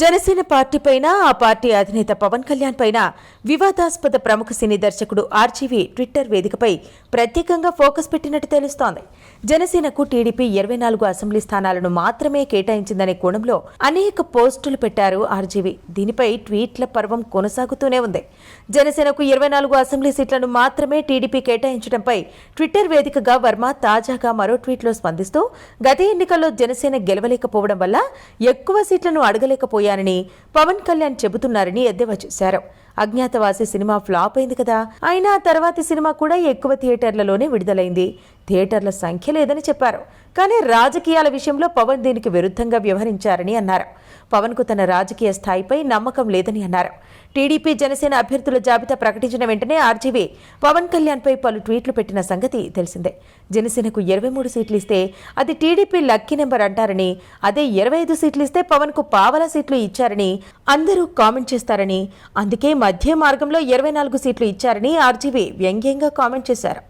Janasena party పైన ఆ party అధినేత పవన్ కళ్యాణ్ పైన వివాదాస్పద ప్రముఖ సినీ దర్శకుడు ఆర్జీవీ ట్విట్టర్ వేదికపై ప్రత్యేకంగా ఫోకస్ పెట్టినట్టు తెలుస్తోంది. జనసేనకు టీడీపీ ఇరవై నాలుగు అసెంబ్లీ స్థానాలను మాత్రమే కేటాయించిందనే కోణంలో అనేక పోస్టులు పెట్టారు ఆర్జీవీ. దీనిపై ట్వీట్ల పర్వం కొనసాగుతూనే ఉంది. జనసేనకు ఇరవై నాలుగు అసెంబ్లీ సీట్లను మాత్రమే టీడీపీ కేటాయించడంపై ట్విట్టర్ వేదికగా వర్మ తాజాగా మరో ట్వీట్లో స్పందిస్తూ గత ఎన్నికల్లో జనసేన గెలవలేకపోవడం వల్ల ఎక్కువ సీట్లను అడగలేకపోయానని పవన్ కళ్యాణ్ చెబుతున్నారని ఎద్దేవా చేశారు. అజ్ఞాతవాసి సినిమా ఫ్లాప్ అయింది కదా అయినా తర్వాతి సినిమా కూడా ఎక్కువ థియేటర్లలోనే విడుదలైంది. థియేటర్ల సంఖ్య లేదని చెప్పారు. కానీ రాజకీయాల విషయంలో పవన్ దీనికి విరుద్ధంగా వ్యవహరించారని అన్నారు. పవన్కు తన రాజకీయ స్థాయిపై నమ్మకం లేదని అన్నారు. టీడీపీ జనసేన అభ్యర్థుల జాబితా ప్రకటించిన వెంటనే ఆర్జీవీ పవన్ కళ్యాణ్పై పలు ట్వీట్లు పెట్టిన సంగతి తెలిసిందే. జనసేనకు ఇరవై మూడు సీట్లు ఇస్తే అది టీడీపీ లక్కీ నెంబర్ అంటారని అదే ఇరవై ఐదు సీట్లు ఇస్తే పవన్కు పావలా సీట్లు ఇచ్చారని అందరూ కామెంట్ చేస్తారని అందుకే మధ్య మార్గంలో ఇరవై నాలుగు సీట్లు ఇచ్చారని ఆర్జీవీ వ్యంగ్యంగా కామెంట్ చేశారు.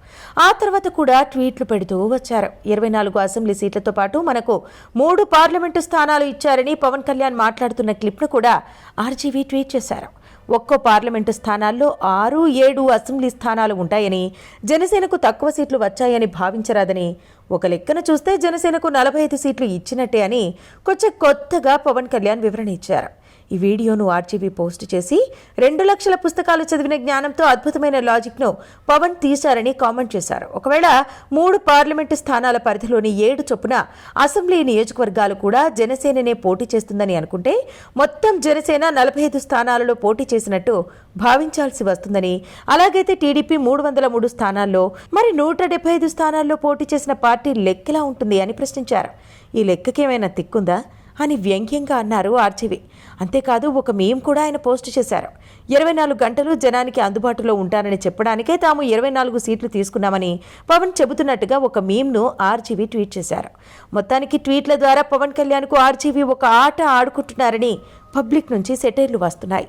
ఆ తర్వాత కూడా ట్వీట్ ట్వీట్లు పెడుతూ వచ్చారు. ఇరవై నాలుగు అసెంబ్లీ సీట్లతో పాటు మనకు మూడు పార్లమెంటు స్థానాలు ఇచ్చారని పవన్ కళ్యాణ్ మాట్లాడుతున్న క్లిప్ను కూడా ఆర్జీవీ ట్వీట్ చేశారు. ఒక్కో పార్లమెంటు స్థానాల్లో ఆరు ఏడు అసెంబ్లీ స్థానాలు ఉంటాయని జనసేనకు తక్కువ సీట్లు వచ్చాయని భావించరాదని ఒక లెక్కన చూస్తే జనసేనకు నలభై ఐదు సీట్లు ఇచ్చినట్టే అని కొంచెం కొత్తగా పవన్ కళ్యాణ్ వివరణ ఇచ్చారు. ఈ వీడియోను ఆర్జీబీ పోస్ట్ చేసి రెండు లక్షల పుస్తకాలు చదివిన జ్ఞానంతో అద్భుతమైన లాజిక్ను పవన్ తీశారని కామెంట్ చేశారు. ఒకవేళ మూడు పార్లమెంటు స్థానాల పరిధిలోని ఏడు చొప్పున అసెంబ్లీ నియోజకవర్గాలు కూడా జనసేననే పోటీ చేస్తుందని అనుకుంటే మొత్తం జనసేన నలభై ఐదు స్థానాలలో పోటీ చేసినట్టు భావించాల్సి వస్తుందని అలాగైతే టీడీపీ మూడు వందల మూడు స్థానాల్లో మరి నూట డెబ్బై ఐదు స్థానాల్లో పోటీ చేసిన పార్టీ లెక్కలా ఉంటుంది అని ప్రశ్నించారు. ఈ లెక్కకేమైనా తిక్కుందా? అని వ్యంగ్యంగా అన్నారు ఆర్జీవి. అంతేకాదు ఒక మీమ్ కూడా ఆయన పోస్ట్ చేశారు. ఇరవై నాలుగు గంటలు జనానికి అందుబాటులో ఉంటానని చెప్పడానికే తాము ఇరవై నాలుగు సీట్లు తీసుకున్నామని పవన్ చెబుతున్నట్టుగా ఒక మీమ్ను ఆర్జీవి ట్వీట్ చేశారు. మొత్తానికి ట్వీట్ల ద్వారా పవన్ కళ్యాణ్కు ఆర్జీవి ఒక ఆట ఆడుకుంటున్నారని పబ్లిక్ నుంచి సెటైర్లు వస్తున్నాయి.